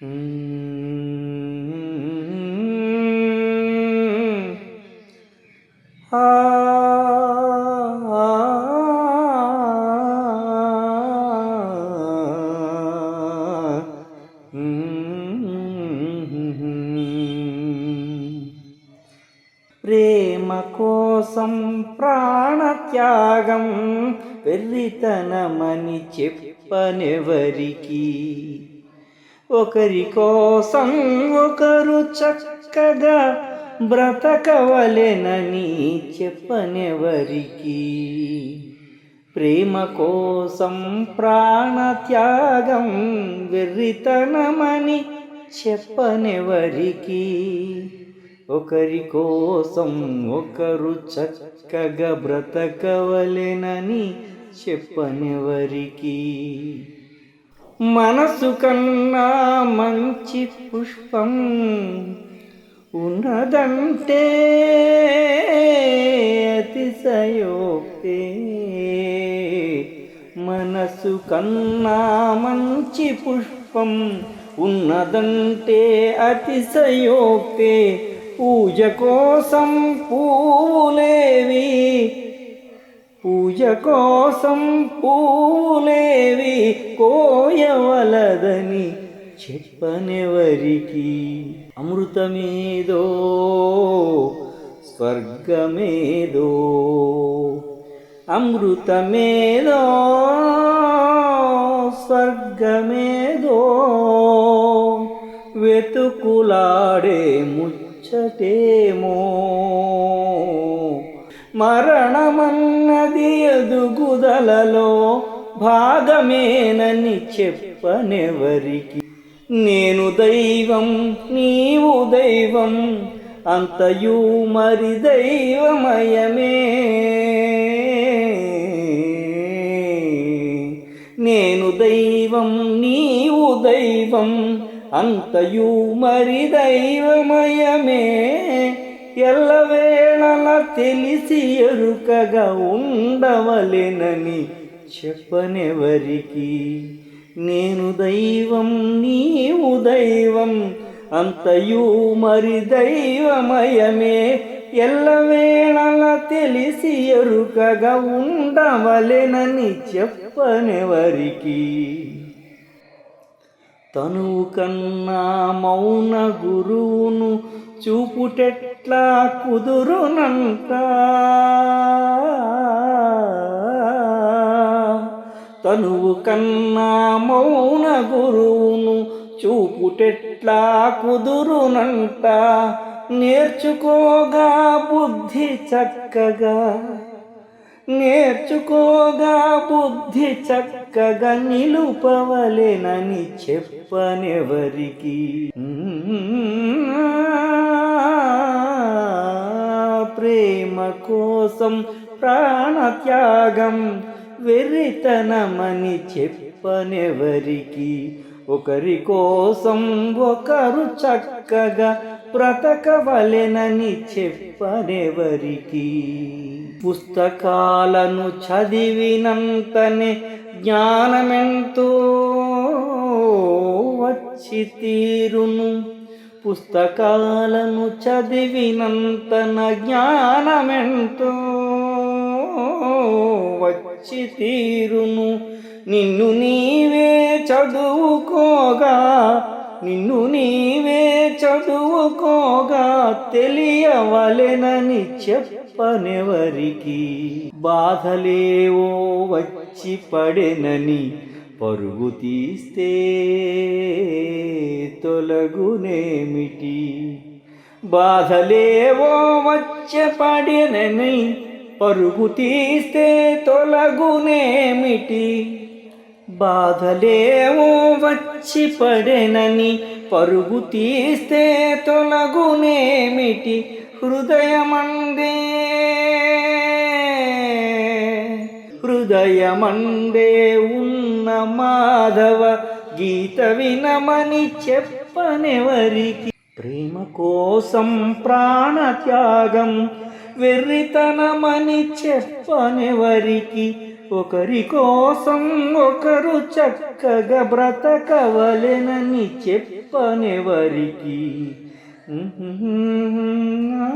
ప్రేమ కోసం ప్రాణత్యాగం వెళ్ళితనమని చెప్పనెవరికి? ఒకరి కోసం ఒకరు చక్కగా బ్రతకవలెనని చెప్పనెవరికి? ప్రేమ కోసం ప్రాణత్యాగం వెర్రితనమని చెప్పనెవరికి? ఒకరి కోసం ఒకరు చక్కగా బ్రతకవలెనని చెప్పనెవరికి? మనసు కన్నా మంచి పుష్పం ఉన్నదంటే అతిశయోక్తే. మనసు కన్నా మంచి పుష్పం ఉన్నదంటే అతిశయోక్తే. పూజ కోసం పూలేవి పూజ కోసం పూలేవి కోయవలదని చెప్పనెవరికి? అమృతమేదో స్వర్గమేదో అమృతమేదో స్వర్గమేదో వెతుకులాడే ముచ్చటేమో. మరణమన్నది ఎదుగుదలలో భాగమేనని చెప్పనెవరికి? నేను దైవం నీవు దైవం అంతయు మరి దైవమయమే. నేను దైవం నీవు దైవం అంతయు మరి దైవమయమే. ఎల్లవేళల తెలిసి ఎరుకగా ఉండవలెనని చెప్పనెవరికి? నేను దైవం నీవు దైవం అంతయు మరి దైవమయమే. ఎల్లవేళల తెలిసి ఎరుకగా ఉండవలెనని చెప్పనెవరికి? తనువు కన్నా మౌన గురువును ఎట్లా కుదురునంట తనువు కన్నా మౌన గురువును చూపుటెట్లా కుదురునంట నేర్చుకోగా బుద్ధి చక్కగా నేర్చుకోగా బుద్ధి చక్కగా నిలుపవలేనని చెప్పనెవరికి? ప్రేమ కోసం ప్రాణత్యాగం వెర్రితనమని చెప్పనెవరికి? ఒకరి కోసం ఒకరు చక్కగా బ్రతకవలెనని చెప్పనెవరికి? పుస్తకాలను చదివినంతనే జ్ఞానమెంతో వచ్చి తీరును. పుస్తకాలను చదివినంతన జ్ఞానమెంతో వచ్చి తీరును. నిన్ను నీవే చదువుకోగా నిన్ను నీవే చదువుకోగా తెలియవలెనని చెప్పనెవరికి బాధలేవో వచ్చి పడెనని పరుగు తీస్తే తొలగునేమిటి? బాధలేవో వచ్చే పడెనని పరుగు తీస్తే తొలగునేమిటి? బాధలేవో వచ్చి పడెనని పరుగు తీస్తే తొలగునేమిటి? హృదయమందే హృదయమందే ఉన్న మాధవ గీత వినమని చెప్పనెవరికి? ప్రేమ కోసం ప్రాణత్యాగం వెర్రితనమని చెప్పనెవరికి? ఒకరి కోసం ఒకరు చక్కగా బ్రతకవలెనని చెప్పనెవరికి? నా